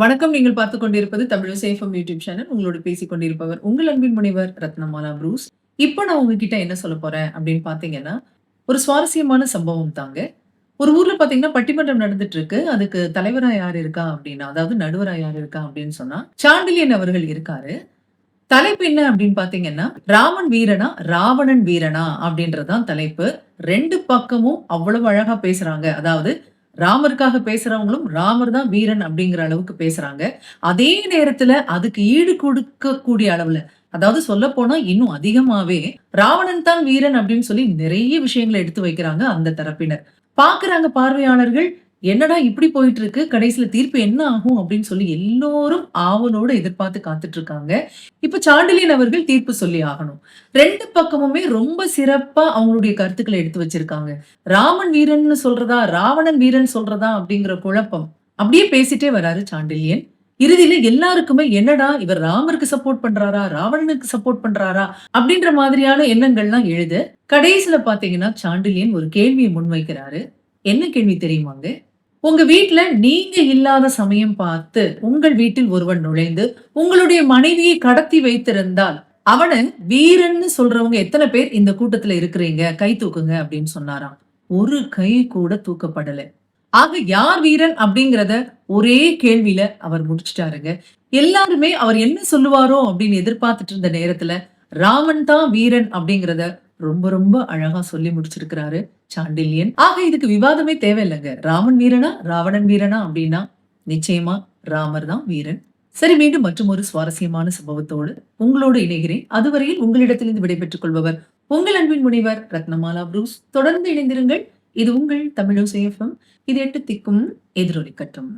வணக்கம். நீங்கள் பார்த்துக் கொண்டிருப்பது தமிழ் சேஃபம் யூடியூப் சேனல் உங்களோட பேசிக் கொண்டிருப்பவர் உங்கள் அன்பின் முனைவர் ரத்னமாலா ப்ரூஸ். இப்போ நான் உங்ககிட்ட என்ன சொல்ல போறேன் அப்படின்னு பாத்தீங்கன்னா ஒரு சுவாரஸ்யமான சம்பவம் தாங்க. ஒரு ஊர்ல பாத்தீங்கன்னா பட்டிமன்றம் நடந்துட்டு இருக்கு அதுக்கு தலைவரா யார் இருக்கா அப்படின்னா அதாவது நடுவரா யார் இருக்கா அப்படின்னு சொன்னா சாண்டிலியன் அவர்கள் இருக்காரு. தலைப்பு என்ன அப்படின்னு பாத்தீங்கன்னா ராமன் வீரனா ராவணன் வீரனா அப்படின்றதுதான் தலைப்பு. ரெண்டு பக்கமும் அவ்வளவு அழகா பேசுறாங்க. அதாவது ராமருக்காக பேசுறவங்களும் ராமர் தான் வீரன் அப்படிங்கிற அளவுக்கு பேசுறாங்க. அதே நேரத்துல அதுக்கு ஈடு கொடுக்கக்கூடிய அளவுல அதாவது சொல்ல போனா இன்னும் அதிகமாவே ராவணன் தான் வீரன் அப்படின்னு சொல்லி நிறைய விஷயங்களை எடுத்து வைக்கிறாங்க அந்த தரப்பினர். பாக்குறாங்க பார்வையாளர்கள் என்னடா இப்படி போயிட்டு இருக்கு கடைசியில தீர்ப்பு என்ன ஆகும் அப்படின்னு சொல்லி எல்லோரும் ஆவலோடு எதிர்பார்த்து காத்துட்டு இருக்காங்க இப்ப சாண்டிலியன் அவர்கள் தீர்ப்பு சொல்லி ஆகணும். ரெண்டு பக்கமுமே ரொம்ப சிறப்பா அவங்களுடைய கருத்துக்களை எடுத்து வச்சிருக்காங்க. ராமன் வீரன் சொல்றதா ராவணன் வீரன் சொல்றதா அப்படிங்கிற குழப்பம் அப்படியே பேசிட்டே வராரு சாண்டிலியன். இறுதியில எல்லாருக்குமே என்னடா இவர் ராமருக்கு சப்போர்ட் பண்றாரா ராவணனுக்கு சப்போர்ட் பண்றாரா அப்படின்ற மாதிரியான எண்ணங்கள்லாம் எழுத. கடைசியில பாத்தீங்கன்னா சாண்டிலியன் ஒரு கேள்வியை முன்வைக்கிறாரு. என்ன கேள்வி தெரியுமாங்க? உங்க வீட்டுல நீங்க இல்லாத சமயம் பார்த்து உங்கள் வீட்டில் ஒருவன் நுழைந்து உங்களுடைய மனைவியை கடத்தி வைத்திருந்தால் அவனை வீரன்னு சொல்றவங்க எத்தனை பேர் இந்த கூட்டத்துல இருக்கிறீங்க? கை தூக்குங்க அப்படின்னு சொன்னாராம். ஒரு கை கூட தூக்கப்படல. ஆக யார் வீரன் அப்படிங்கிறத ஒரே கேள்வியில அவர் முடிச்சிட்டாருங்க. எல்லாருமே அவர் என்ன சொல்லுவாரோ அப்படின்னு எதிர்பார்த்துட்டு இருந்த நேரத்துல ராமன் தான் வீரன் அப்படிங்கிறத ரொம்ப ரொம்ப அழகா சொல்லி முடிச்சிருக்கிறாரு சாண்டில்யன். ஆக இதுக்கு விவாதமே தேவையில்லைங்க. ராமன் வீரனா ராவணன் வீரனா அப்படின்னா நிச்சயமா ராமர் தான் வீரன். சரி மீண்டும் மற்றும் ஒரு சுவாரஸ்யமான சம்பவத்தோடு உங்களோடு இணைகிறேன். அதுவரையில் உங்களிடத்திலிருந்து விடைபெற்றுக் கொள்பவர் உங்கள் அன்பின் முனைவர் ரத்னமாலா புரூஸ். தொடர்ந்து இணைந்திருங்கள். இது உங்கள் தமிழோசேஃபம் இது எட்டு திக்கும் எதிரொலிக்கட்டும்